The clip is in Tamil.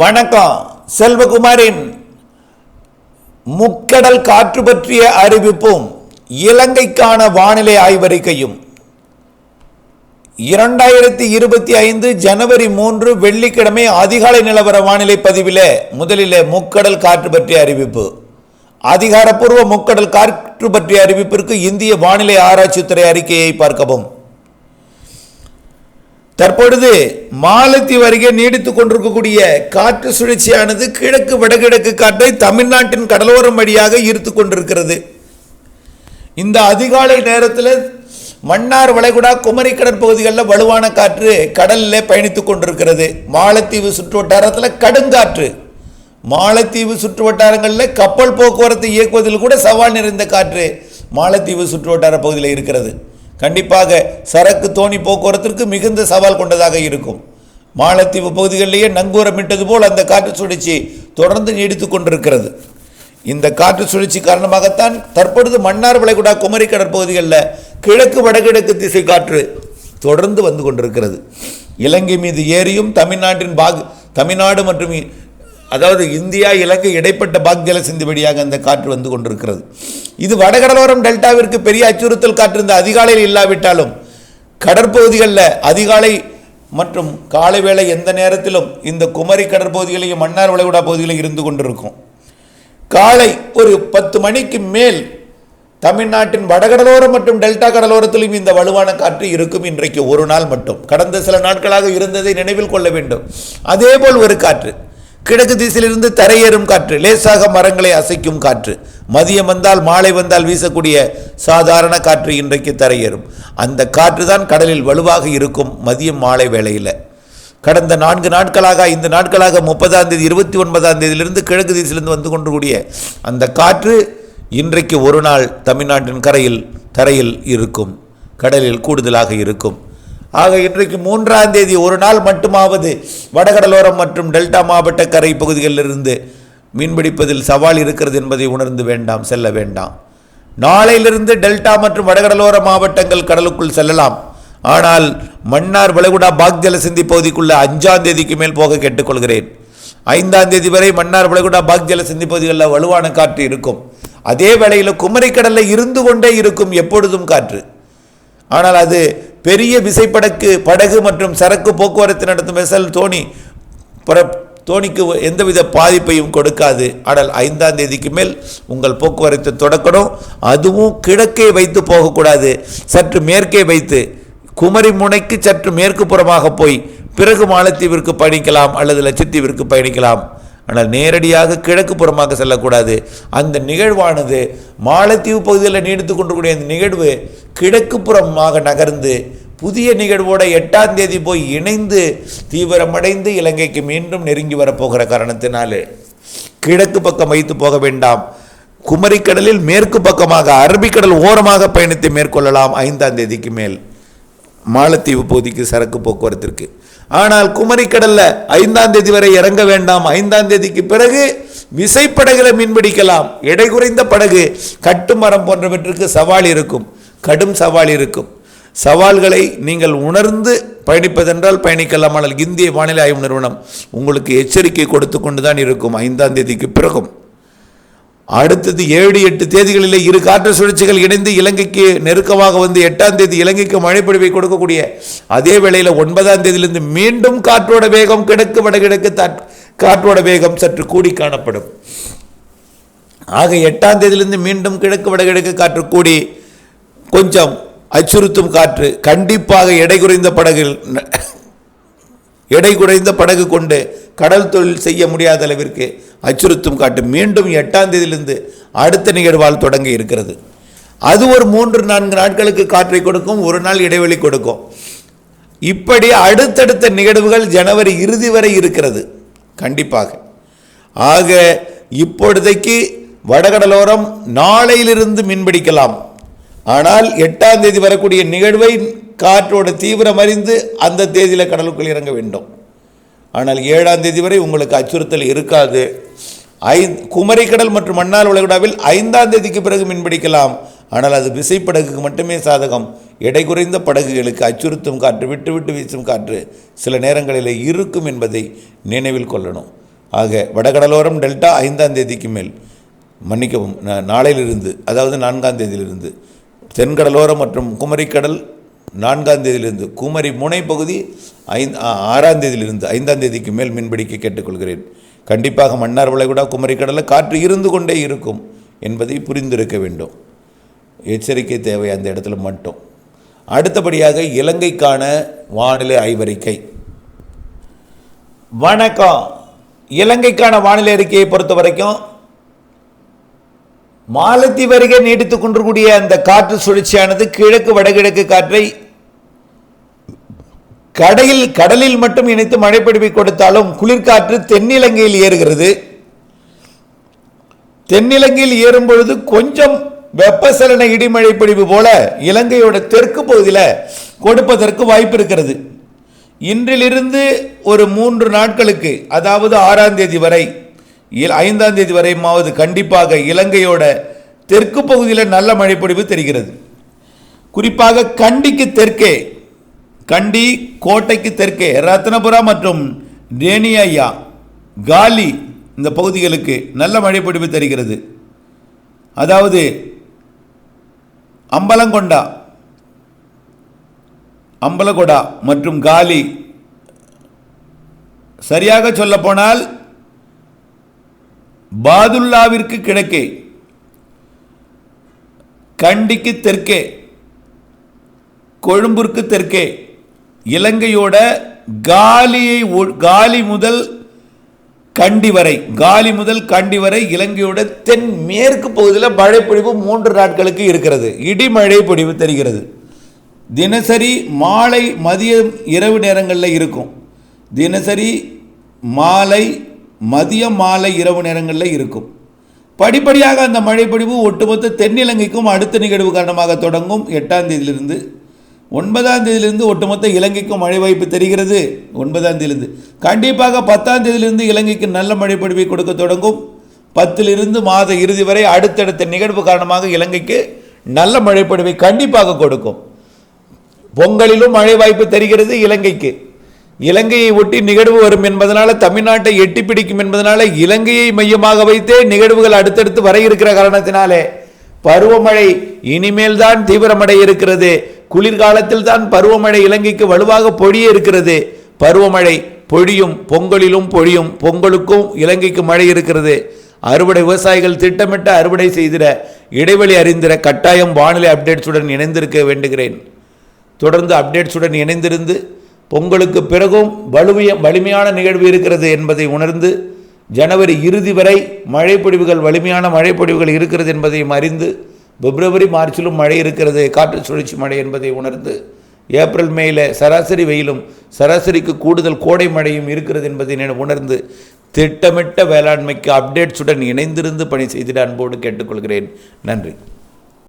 வணக்கம். செல்வகுமாரின் முக்கடல் காற்று பற்றிய அறிவிப்பும் இலங்கைக்கான வானிலை ஆய்வறிக்கையும். இரண்டாயிரத்தி இருபத்தி ஐந்து ஜனவரி மூன்று வெள்ளிக்கிழமை அதிகாலை நிலவர வானிலை பதிவில் முதலில் முக்கடல் காற்று பற்றிய அறிவிப்பு. அதிகாரப்பூர்வ முக்கடல் காற்று பற்றிய அறிவிப்பிற்கு இந்திய வானிலை ஆராய்ச்சித்துறை அறிக்கையை பார்க்கவும். தற்பொழுது மாலத்தீவு அருகே நீடித்துக் கொண்டிருக்கக்கூடிய காற்று சுழற்சியானது கிழக்கு வடகிழக்கு காற்றை தமிழ்நாட்டின் கடலோரம் வழியாக ஈர்த்து கொண்டிருக்கிறது. இந்த அதிகாலை நேரத்தில் மன்னார் வளைகுடா குமரி கடற்பகுதிகளில் வலுவான காற்று கடலில் பயணித்துக் கொண்டிருக்கிறது. மாலத்தீவு சுற்று வட்டாரத்தில் கடுங்காற்று. மாலத்தீவு சுற்று வட்டாரங்களில் கப்பல் போக்குவரத்தை இயக்குவதில் கூட சவால் நிறைந்த காற்று மாலத்தீவு சுற்று வட்டார பகுதியில் இருக்கிறது. கண்டிப்பாக சரக்கு தோணி போக்குவரத்திற்கு மிகுந்த சவால் கொண்டதாக இருக்கும். மாலத்தீவு பகுதிகளிலேயே நங்கூரமிட்டது போல் அந்த காற்று சுழற்சி தொடர்ந்து நீடித்துக் கொண்டிருக்கிறது. இந்த காற்று சுழற்சி காரணமாகத்தான் தற்பொழுது மன்னார் வளைகுடா குமரி கடற்பகுதிகளில் கிழக்கு வடகிழக்கு திசை காற்று தொடர்ந்து வந்து கொண்டிருக்கிறது. இலங்கை மீது ஏறியும் தமிழ்நாட்டின் பாக் தமிழ்நாடு மற்றும் அதாவது இந்தியா இலங்கை இடைப்பட்ட பாக் சிந்திபடியாக வழியாக அந்த காற்று வந்து கொண்டிருக்கிறது. இது வடகடலோரம் டெல்டாவிற்கு பெரிய அச்சுறுத்தல் காற்று இந்த அதிகாலையில் இல்லாவிட்டாலும் கடற்பகுதிகளில் அதிகாலை மற்றும் காலை வேளை எந்த நேரத்திலும் இந்த குமரி கடற்பகுதிகளையும் மன்னார் வளைகுடா பகுதிகளையும் இருந்து கொண்டிருக்கும். காலை ஒரு பத்து மணிக்கு மேல் தமிழ்நாட்டின் வடகடலோரம் மற்றும் டெல்டா கடலோரத்திலும் இந்த வலுவான காற்று இருக்கும் இன்றைக்கு ஒரு நாள் மட்டும். கடந்த சில நாட்களாக இருந்ததை நினைவில் கொள்ள வேண்டும். அதேபோல் ஒரு காற்று. கிழக்கு திசையிலிருந்து தரையேறும் காற்று லேசாக மரங்களை அசைக்கும் காற்று. மதியம் வந்தால் மாலை வந்தால் வீசக்கூடிய சாதாரண காற்று இன்றைக்கு தரையேறும். அந்த காற்று தான் கடலில் வலுவாக இருக்கும் மதியம் மாலை வேளையில். கடந்த நான்கு நாட்களாக ஐந்து நாட்களாக முப்பதாம் தேதி இருபத்தி ஒன்பதாம் தேதியிலிருந்து கிழக்கு திசையிலிருந்து வந்து கொண்டிருக்கூடிய அந்த காற்று இன்றைக்கு ஒரு நாள் தமிழ்நாட்டின் கரையில் தரையில் இருக்கும் கடலில் கூடுதலாக இருக்கும். ஆக இன்றைக்கு மூன்றாம் தேதி ஒரு நாள் மட்டுமாவது வடகடலோரம் மற்றும் டெல்டா மாவட்ட கரை பகுதிகளிலிருந்து மீன்பிடிப்பதில் சவால் இருக்கிறது என்பதை உணர்ந்து வேண்டாம் செல்ல வேண்டாம். நாளையிலிருந்து டெல்டா மற்றும் வடகடலோர மாவட்டங்கள் கடலுக்குள் செல்லலாம். ஆனால் மன்னார் வளைகுடா பாக் ஜலசிந்தி பகுதிக்குள்ள அஞ்சாம் தேதிக்கு மேல் போக கேட்டுக்கொள்கிறேன். ஐந்தாம் தேதி வரை மன்னார் வளைகுடா பாக் ஜலசிந்தி பகுதிகளில் வலுவான காற்று இருக்கும். அதே வேளையில் குமரிக்கடலில் இருந்து கொண்டே இருக்கும் எப்பொழுதும் காற்று. ஆனால் அது பெரிய விசைப்படக்கு படகு மற்றும் சரக்கு போக்குவரத்து நடத்தும் வெசல் தோணி புற தோணிக்கு எந்தவித பாதிப்பையும் கொடுக்காது. ஆனால் ஐந்தாம் தேதிக்கு மேல் உங்கள் போக்குவரத்தை தொடக்கணும். அதுவும் கிழக்கே வைத்து போகக்கூடாது. சற்று மேற்கே வைத்து குமரி முனைக்கு சற்று மேற்கு புறமாக போய் பிறகு மாலத்தீவிற்கு பயணிக்கலாம் அல்லது லட்சத்தீவிற்கு பயணிக்கலாம். ஆனால் நேரடியாக கிழக்கு புறமாக செல்லக்கூடாது. அந்த நிகழ்வானது மாலத்தீவு பகுதியில் நீடித்து கொண்டிருக்கூடிய அந்த நிகழ்வு கிழக்கு புறமாக நகர்ந்து புதிய நிகழ்வோட எட்டாம் தேதி போய் இணைந்து தீவிரமடைந்து இலங்கைக்கு மீண்டும் நெருங்கி வரப்போகிற காரணத்தினாலே கிழக்கு பக்கம் வைத்து போக வேண்டாம். குமரிக்கடலில் மேற்கு பக்கமாக அரபிக்கடல் ஓரமாக பயணத்தை மேற்கொள்ளலாம் ஐந்தாம் தேதிக்கு மேல். மாலத்தீவு பகுதிக்கு சரக்கு போக்குவரத்திற்கு. ஆனால் குமரிக்கடலில் ஐந்தாம் தேதி வரை இறங்க வேண்டாம். ஐந்தாம் தேதிக்கு பிறகு விசைப்படகுல மீன்பிடிக்கலாம் எடை குறைந்த படகு கட்டுமரம் போன்றவற்றுக்கு சவால் இருக்கும். கடும் சவால் இருக்கும். சவால்களை நீங்கள் உணர்ந்து பயணிப்பதென்றால் பயணிக்கலாம். ஆனால் இந்திய வானிலை ஆய்வு நிறுவனம் உங்களுக்கு எச்சரிக்கை கொடுத்து கொண்டு தான் இருக்கும். ஐந்தாம் தேதிக்கு பிறகும். அடுத்தது ஏழு எட்டு தேதிகளிலே இரு காற்று சுழற்சிகள் இணைந்து இலங்கைக்கு நெருக்கமாக வந்து எட்டாம் தேதி இலங்கைக்கு மழைப்பொழிவை கொடுக்கக்கூடிய அதே வேளையில் ஒன்பதாம் தேதியிலிருந்து மீண்டும் காற்றோட வேகம் கிழக்கு வடகிழக்கு காற்றோட வேகம் சற்று கூடி காணப்படும். ஆக எட்டாம் தேதியிலிருந்து மீண்டும் கிழக்கு வடகிழக்கு காற்று கூடி கொஞ்சம் அச்சுறுத்தும் காற்று. கண்டிப்பாக எடை குறைந்த படகில் எடை குறைந்த படகு கொண்டு கடல் தொழில் செய்ய முடியாத அளவிற்கு அச்சுறுத்தும் காட்டு மீண்டும் எட்டாம் தேதியிலிருந்து அடுத்த நிகழ்வால் தொடங்கி இருக்கிறது. அது ஒரு மூன்று நான்கு நாட்களுக்கு காற்றை கொடுக்கும் ஒரு நாள் இடைவெளி கொடுக்கும். இப்படி அடுத்தடுத்த நிகழ்வுகள் ஜனவரி இறுதி வரை இருக்கிறது. கண்டிப்பாக. ஆக இப்பொழுதைக்கு வடகடலோரம் நாளையிலிருந்து மீன்பிடிக்கலாம் ஆனால் எட்டாம் தேதி வரக்கூடிய நிகழ்வை காற்றோட தீவிரம் அறிந்து அந்த தேதியில் கடலுக்குள் இறங்க வேண்டும். ஆனால் ஏழாம் தேதி வரை உங்களுக்கு அச்சுறுத்தல் இருக்காது. ஐ குமரிக்கடல் மற்றும் மன்னார் உலகடாவில் ஐந்தாம் தேதிக்கு பிறகு மீன்பிடிக்கலாம் ஆனால் அது விசைப்படகுக்கு மட்டுமே சாதகம். எடை குறைந்த படகுகளுக்கு அச்சுறுத்தும் காற்று விட்டு விட்டு வீசும் காற்று சில நேரங்களில் இருக்கும் என்பதை நினைவில் கொள்ளணும். ஆக வடகடலோரம் டெல்டா ஐந்தாம் தேதிக்கு மேல் மன்னிக்கவும் நாளையிலிருந்து அதாவது நான்காம் தேதியிலிருந்து தென்கடலோரம் மற்றும் குமரிக்கடல் நான்காம் தேதியிலிருந்து குமரி முனை பகுதி ஐந்து ஆறாம் தேதியிலிருந்து ஐந்தாம் தேதிக்கு மேல் மீன்பிடிக்க கேட்டுக்கொள்கிறேன். கண்டிப்பாக மன்னார் வளைகுடா குமரிக்கடலில் காற்று இருந்து கொண்டே இருக்கும் என்பதை புரிந்திருக்க வேண்டும். எச்சரிக்கை தேவை அந்த இடத்துல மட்டும். அடுத்தபடியாக இலங்கைக்கான வானிலை ஆய்வறிக்கை. வணக்கம். இலங்கைக்கான வானிலை அறிக்கையை பொறுத்த வரைக்கும் மாலத்தீவு அருகே நீடித்துக் கொண்டிருக்கூடிய அந்த காற்று சுழற்சியானது கிழக்கு வடகிழக்கு காற்றை கடையில் கடலில் மட்டும் இணைத்து மழைப்பிடிப்பை கொடுத்தாலும் குளிர்காற்று தென்னிலங்கையில் ஏறுகிறது. தென்னிலங்கையில் ஏறும் பொழுது கொஞ்சம் வெப்பசலன இடிமழை பொழிவு போல இலங்கையோட தெற்கு பகுதியில் கொடுப்பதற்கு வாய்ப்பு இருக்கிறது. இன்றிலிருந்து ஒரு மூன்று நாட்களுக்கு அதாவது ஆறாம் தேதி வரை ஐந்தாம் தேதி வரையுமாவது கண்டிப்பாக இலங்கையோட தெற்கு பகுதியில் நல்ல மழைப்பொழிவு தெரிகிறது. குறிப்பாக கண்டிக்கு தெற்கே கண்டி கோட்டைக்கு தெற்கே ரத்னபுரா மற்றும் டேனியா காலி இந்த பகுதிகளுக்கு நல்ல மழைப்பொழிவு தெரிகிறது. அதாவது அம்பலங்கொண்டா அம்பலகொடா மற்றும் காலி சரியாக சொல்லப்போனால் பாதுல்லாவிற்கு கிழக்கே கண்டிக்கு தெற்கே கொழும்புக்கு தெற்கே இலங்கையோட காலியை காலி முதல் கண்டி வரை காலி முதல் கண்டி வரை இலங்கையோட தென் மேற்கு பகுதியில் மழைப்பொழிவு மூன்று நாட்களுக்கு இருக்கிறது. இடி பொழிவு தெரிகிறது. தினசரி மாலை மதியம் இரவு நேரங்களில் இருக்கும். தினசரி மாலை மதியம் மாலை இரவு நேரங்களில் இருக்கும். படிப்படியாக அந்த மழைப்பொழிவு ஒட்டுமொத்த தென்னிலங்கைக்கும் அடுத்த நிகழ்வு காரணமாக தொடங்கும். எட்டாம் தேதியிலிருந்து ஒன்பதாம் தேதியிலிருந்து ஒட்டுமொத்த இலங்கைக்கும் மழை வாய்ப்பு தெரிகிறது. ஒன்பதாம் தேதியிலிருந்து. கண்டிப்பாக பத்தாம் தேதியிலிருந்து இலங்கைக்கு நல்ல மழைப்பொழிவை கொடுக்க தொடங்கும். பத்திலிருந்து மாத இறுதி வரை அடுத்தடுத்த நிகழ்வு காரணமாக இலங்கைக்கு நல்ல மழைப்பொழிவை கண்டிப்பாக கொடுக்கும். பொங்கலிலும் மழை வாய்ப்பு தெரிகிறது இலங்கைக்கு. இலங்கையை ஒட்டி நிகழ்வு வரும் என்பதனால தமிழ்நாட்டை எட்டி பிடிக்கும் என்பதனால இலங்கையை மையமாக வைத்தே நிகழ்வுகள் அடுத்தடுத்து வர இருக்கிற காரணத்தினாலே பருவமழை இனிமேல் தான் தீவிரமடைய இருக்கிறது. குளிர்காலத்தில் தான் பருவமழை இலங்கைக்கு வலுவாக பொழிய இருக்கிறது. பருவமழை பொழியும் பொங்கலிலும் பொழியும் பொங்கலுக்கும் இலங்கைக்கு மழை இருக்கிறது. அறுவடை விவசாயிகள் திட்டமிட்ட அறுவடை செய்திட இடைவெளி அறிந்திட கட்டாயம் வானிலை அப்டேட்ஸுடன் இணைந்திருக்க வேண்டுகிறேன். தொடர்ந்து அப்டேட்ஸுடன் இணைந்திருந்து பொங்கலுக்கு பிறகும் வலுவிய வலிமையான நிகழ்வு இருக்கிறது என்பதை உணர்ந்து ஜனவரி இறுதி வரை மழைப்பொழிவுகள் வலிமையான மழைப்பொழிவுகள் இருக்கிறது என்பதையும் அறிந்து பிப்ரவரி மார்ச்சிலும் மழை இருக்கிறது காற்று சுழற்சி மழை என்பதை உணர்ந்து ஏப்ரல் மேயில் சராசரி வெயிலும் சராசரிக்கு கூடுதல் கோடை மழையும் இருக்கிறது என்பதை உணர்ந்து திட்டமிட்ட வேளாண்மைக்கு அப்டேட்ஸுடன் இணைந்திருந்து பணி செய்திட அன்போடு கேட்டுக்கொள்கிறேன். நன்றி.